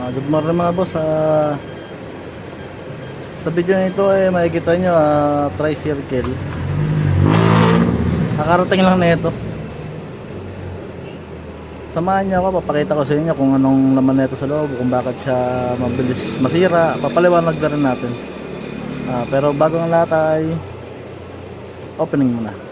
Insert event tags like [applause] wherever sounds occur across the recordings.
Ah, good morning mga boss. Ah, sa video nito ay eh, makikita nyo ah, tri-circle. Nakarating lang na ito. Samahan niyo ako, papakita ko sa inyo kung anong laman nito sa loob, kung bakit siya mabilis masira. Papaliwanag na rin natin. Ah, pero bago ang lahat ay opening muna.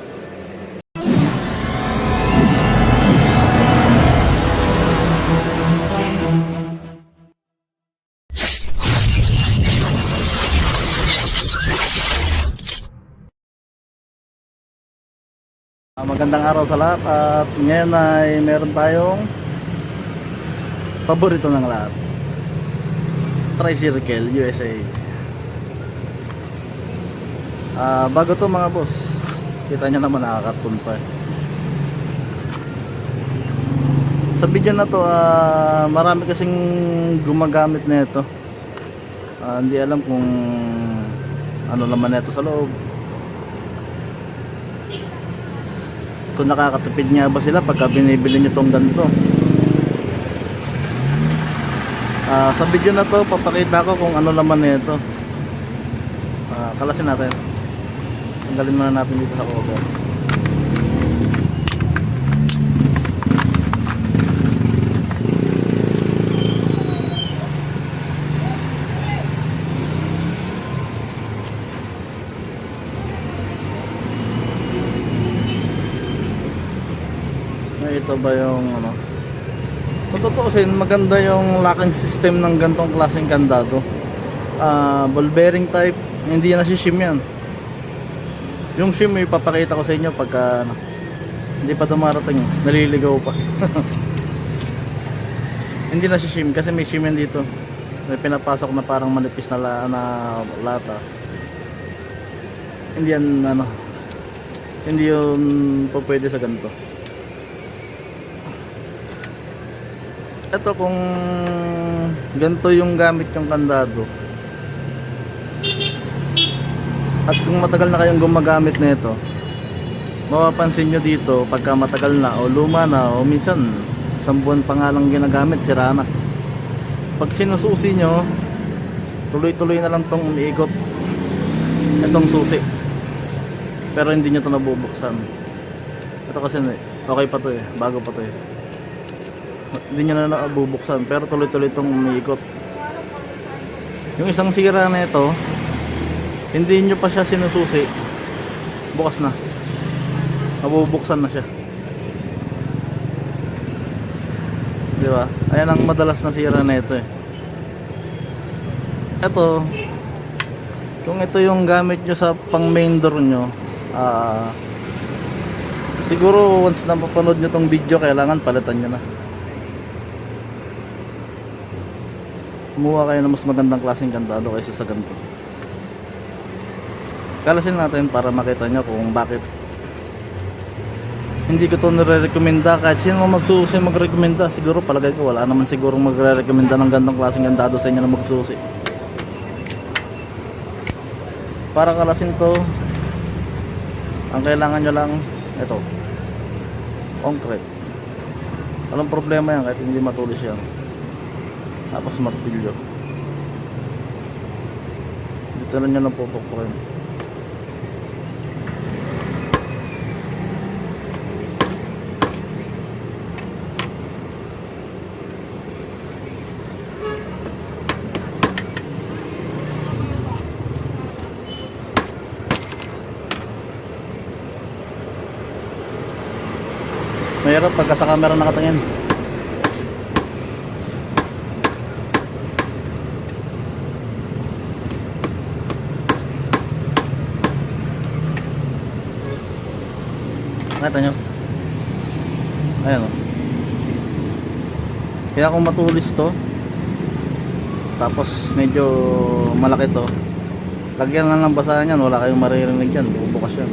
Magandang araw sa lahat at ngayon ay meron tayong paborito ng lahat. Tri-Circle USA. Ah, bago to mga boss. Kita nyo naman nakaka-cartoon pa. eh. Sa video na to, ah, marami kasing gumagamit na ito. Ah, hindi alam kung ano naman nito sa loob. Kung nakakatipid nga ba sila pagka binibili nyo tong ganito? Ah, sa video na to papakita ko kung ano laman nito Ah, kalasin natin. Tanggalin muna natin dito sa cover ba yung ano? Kung tutuusin, maganda yung locking system ng gantong klaseng kandado. Ah, ball bearing type, hindi na si shim yan. Yung shim, ipapakita ko sa inyo pagka ano, hindi pa dumarating, naliligaw pa. [laughs] hindi na si shim kasi may shim yan dito. May pinapasok na parang manipis na, la, na lata. Hindi yan ano, hindi yun po pwede sa ganito. Ito kung ganito yung gamit yung kandado. At kung matagal na kayong gumagamit nito, mapapansin nyo dito pagka matagal na o luma na o minsan isang buwan pa nga lang ginagamit, sira na. Pag sinususi nyo, tuloy-tuloy na lang tong umiikot itong susi. Pero hindi nyo to nabubuksan. Ito kasi okay pa to eh, bago pa to eh hindi nyo na nakabubuksan pero tuloy-tuloy itong umiikot. Yung isang sira na ito hindi nyo pa siya sinususi. Bukas na. Mabubuksan na siya. Di ba? Ayan ang madalas na sira na ito eh. Ito kung ito yung gamit nyo sa pang main door nyo ah siguro once na mapanood nyo tong video kailangan palitan nyo na kumuha kayo ng mas magandang klaseng kandado kaysa sa ganito. Kalasin natin para makita nyo kung bakit. Hindi ko to nire-recommenda kahit sino magsusi magrekomenda. Siguro palagay ko wala naman siguro magre-recommenda ng gandang klaseng kandado sa inyo na magsusi. Para kalasin to ang kailangan nyo lang ito concrete. Walang problema yan kahit hindi matulis yan tapos martilyo. Dito na nyo lang pupukpukin mahirap pagka sa camera nakatingin Nakita nyo? Ayan o. Kaya kung matulis to, tapos medyo malaki to, lagyan lang ng basahan yan, wala kayong maririnig dyan, bubukas yan.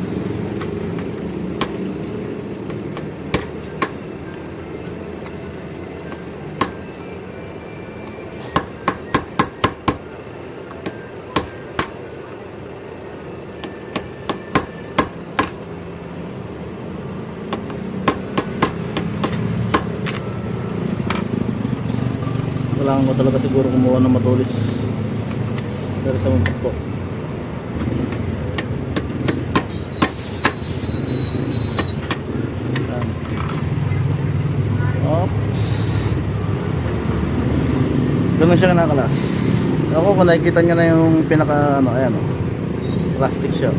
Kailangan ko talaga siguro kumuha ng matulis. Pero sa mga po. Oops. Ganun siya kinakalas. Ako kung nakikita niya na yung pinaka ano, ayan o. Plastic siya.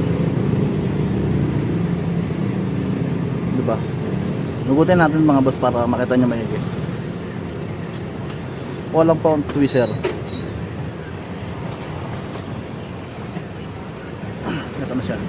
Diba? Nugutin natin mga boss para makita niya mahigit. Walang pa tweezer. Ito na siya.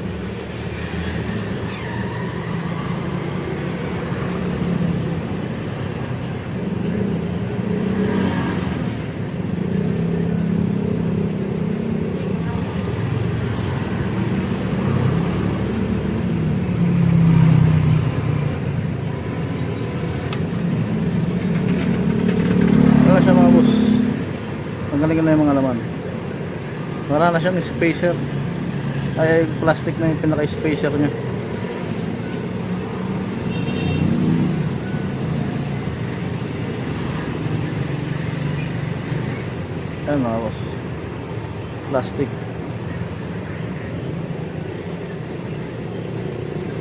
Wala siya mga boss. Tanggalin na yung mga laman. Wala na siyang spacer. Ay, plastic na yung pinaka-spacer niya. Ayan mga boss. Plastic.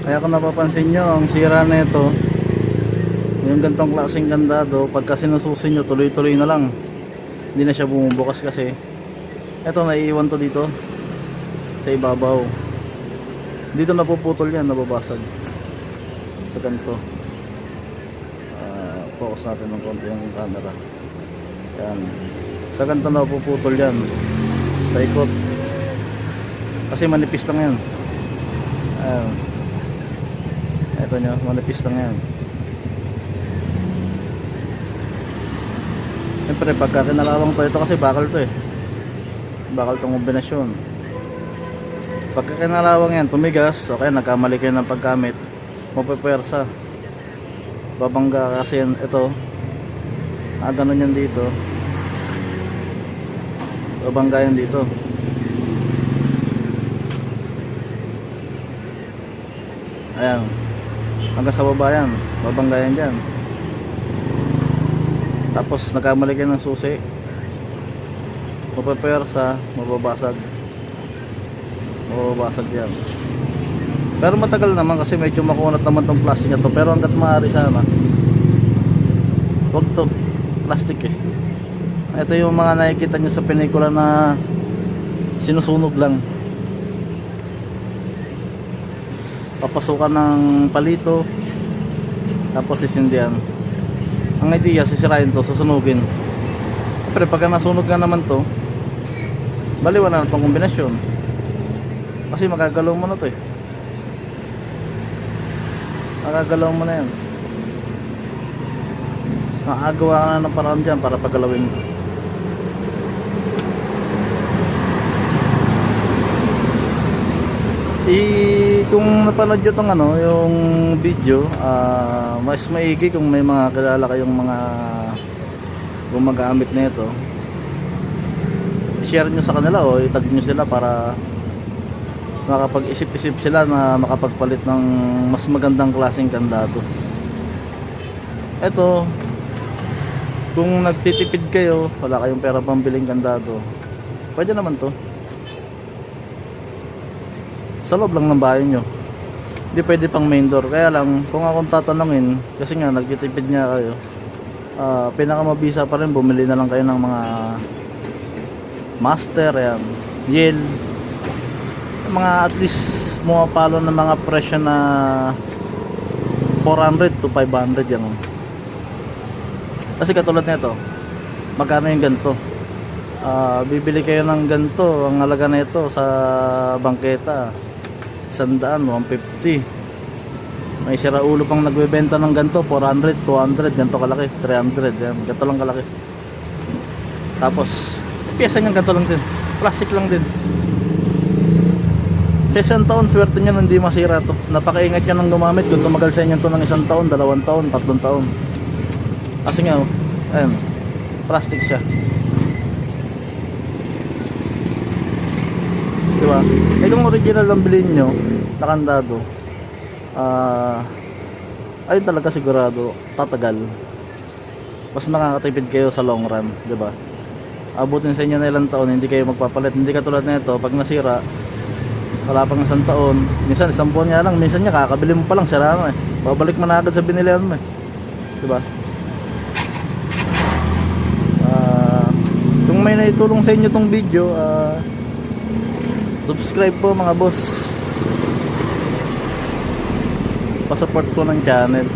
Kaya kung napapansin nyo, ang sira na ito, yung gantong klaseng kandado, pagka sinususin nyo, tuloy-tuloy na lang. Hindi na siya bumubukas kasi. Ito, naiiwan to dito. Sa ibabaw. Dito napuputol yan, nababasag. Sa ganito. Ah, focus natin ng konti yung camera. Yan. Sa ganito napuputol yan. Sa ikot. Kasi manipis lang yan. Ayan. Ito nyo, manipis lang yan. Siyempre pagka kinalawang to ito kasi bakal to eh. Bakal tong kombinasyon. Pagka kinalawang yan, tumigas, okay, nagkamali kayo ng paggamit, mapapwersa. Babangga kasi yan, ito, ah, ganun yan dito. Babangga yan dito. Ayan. Hanggang sa baba yan. Babangga yan dyan. Tapos nagkamali kayo ng susi. Mapapwersa, mababasag. Mababasag yan. Pero matagal naman kasi medyo makunat naman tong plastic na to. Pero hanggat maaari sana. Huwag to. Plastic eh. Ito yung mga nakikita nyo sa pelikula na sinusunog lang. Papasukan ng palito. Tapos sisindihan ang idea sisirain to susunugin. Pero pagka nasunog nga naman to baliwan na itong kombinasyon. Kasi magagalaw mo na to eh. Magagalaw mo na yan. Makagawa ka na ng paraan dyan para pagalawin to I kung napanood nyo tong ano, yung video, ah, mas maigi kung may mga kilala kayong mga gumagamit nito. Share nyo sa kanila o itag nyo sila para makapag-isip-isip sila na makapagpalit ng mas magandang klaseng kandado. Ito, kung nagtitipid kayo, wala kayong pera pambiling kandado, pwede naman to sa loob lang ng bahay nyo. Hindi pwede pang main door. Kaya lang kung akong tatanungin kasi nga nagtitipid nga kayo ah pinakamabisa pa rin bumili na lang kayo ng mga master yan Yale mga at least pumapalo ng mga presyo na 400 to 500 yan kasi katulad nito magkano yung ganito? Ah, bibili kayo ng ganito ang halaga na ito sa bangketa 100, 150 may sira ulo pang nagbebenta ng ganito 400, 200, ganito kalaki 300, yan, ganito lang kalaki. Tapos pyesa niyan ganito lang din plastic lang din. Sa isang taon swerte niya hindi masira to. Napakaingat niya ng gumamit kung tumagal sa inyo to ng isang taon, dalawang taon, tatlong taon. Kasi nga oh, ayun plastic siya di ba? Eh kung original ang bilhin nyo, nakandado, ah, ayun talaga sigurado, tatagal. mas makakatipid kayo sa long run, di ba? Abutin sa inyo na ilang taon, hindi kayo magpapalit. Hindi katulad nito, pag nasira, wala pang isang taon. Minsan, isang buwan nga lang. Minsan niya, kakabili mo pa lang, sira na eh. Babalik mo na agad sa binilihan mo eh. Di ba? Ah, may naitulong sa inyo tong video, ah, subscribe po mga boss. Pasupport po ng channel.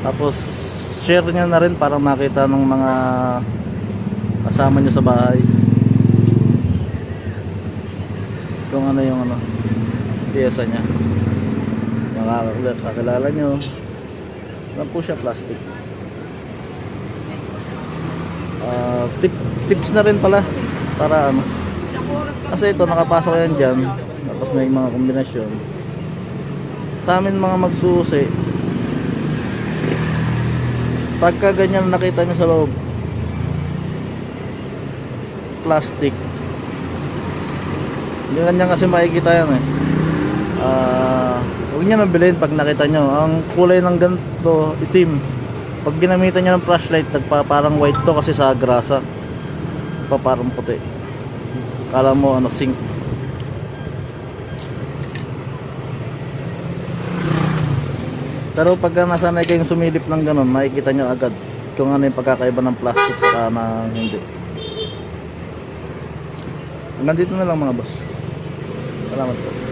Tapos, share nyo na rin para makita ng mga kasama nyo sa bahay. Kung ano yung ano, piyesa niya. Mga kakilala nyo. Lang po siya plastic. Ah, tip, tips na rin pala para ano. Kasi ito nakapasok yan dyan. Tapos may mga kombinasyon. Sa amin mga magsusi, pagka ganyan nakita nyo sa loob, plastic. Hindi ganyan kasi makikita yan eh. Ah, huwag nyo nang bilhin pag nakita nyo. Ang kulay ng ganito, itim. Pag ginamitan nyo ng flashlight, nagpa parang white to kasi sa grasa. Pa parang puti. Kala mo ano, sink. Pero pagka nasanay kayong sumilip ng ganun, makikita nyo agad kung ano yung pagkakaiba ng plastic sa ng hindi. Hanggang dito na lang mga boss. Salamat po.